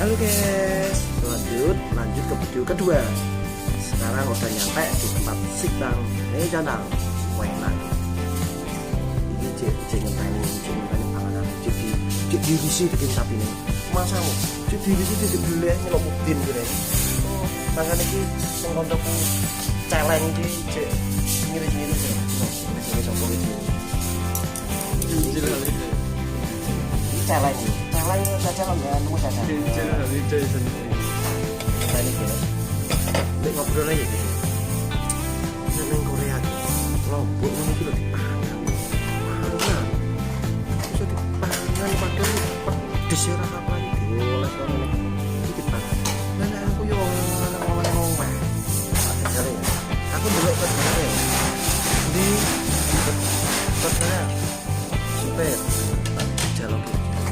Halo guys, lanjut lanjut ke video kedua. Sekarang udah nyampe di tempat Sikdang Mejandang, Wenan. Ini cek cek ngenteni cek ngenteni panganan cek di cek di risi bikin sapi nih. Masa mau cek di risi cek dibeli nyelok udin gitu. Oh, tangan ini yang kontakku celeng iki cek ngiris-ngiris ya. Ngiris-ngiris kali itu. Celeng, celeng saja kan ya, nunggu. Cincin kali itu sendiri. Tadi ya. Nek ngobrol aja deh. Nek neng Korea ngono iki lho dipangan. Pangan. Bisa dipangan padahal pedes ora apa iki dioles ngene. Iki dipangan. Nek aku yo anak ngomong ngomong. Jare ya. Aku delok ke jare. Di Pertanyaan Super Jalok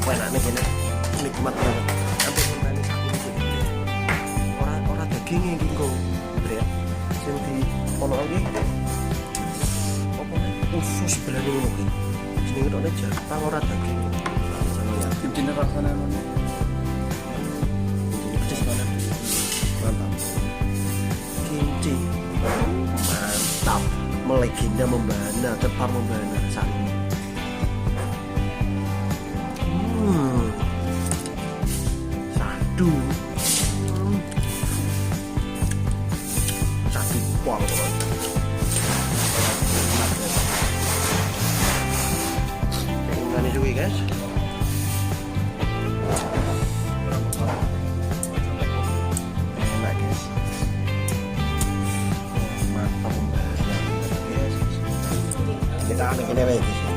Enak nih kene Nikmat banget. Sampai ngenteni sapi iki ora ora daging iki kok ya sing di ono iki apa? Usus belane ngono ki jenenge ora Jepang ora daging. Jawa ya Cincin rasanya mana? pedes banget mantap. Kimchi mantap. Melegenda membana tepar membana saat guys enak guys mantap pembahasan guys kita ambil ini guys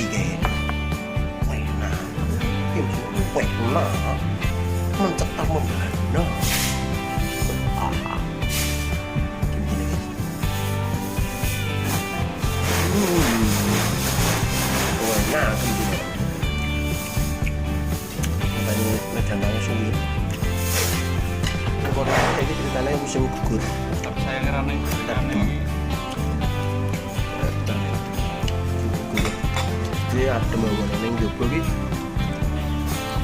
几个为难，有时为难，มันจะต้องมันเลยเนาะโอ้ยหน้าคุณดีเลยตอนนี้ในฐานะช่วงนี้ก็ได้ใช้วิธีการเล่นวิชาคุกคุกตับใช้กระนั้นกระนั้ dia adem banget ning jopo iki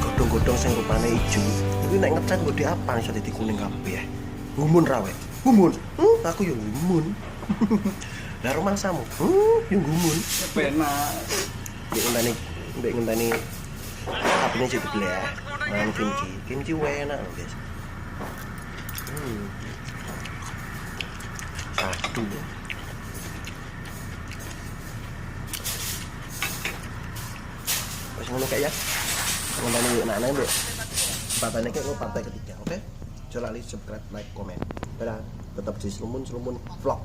godhong-godhong sing rupane ijo. Iki nek ngecat nggo apa iso dadi kuning kabeh. Ya ngumun ra we ngumun hmm, aku yo ngumun lah rumangsamu hmm, yo ngumun penak. mbek ngenteni mbek ngenteni apine jadi beli ya mangan kimchi. Kimchi enak guys. Hmm. satu ngono kayak ya. Ngenteni anak-anak mbek partai kayak gue partai ketiga, oke? Jangan lali subscribe, like, komen. Dadah, tetap di Selumun Selumun Vlog.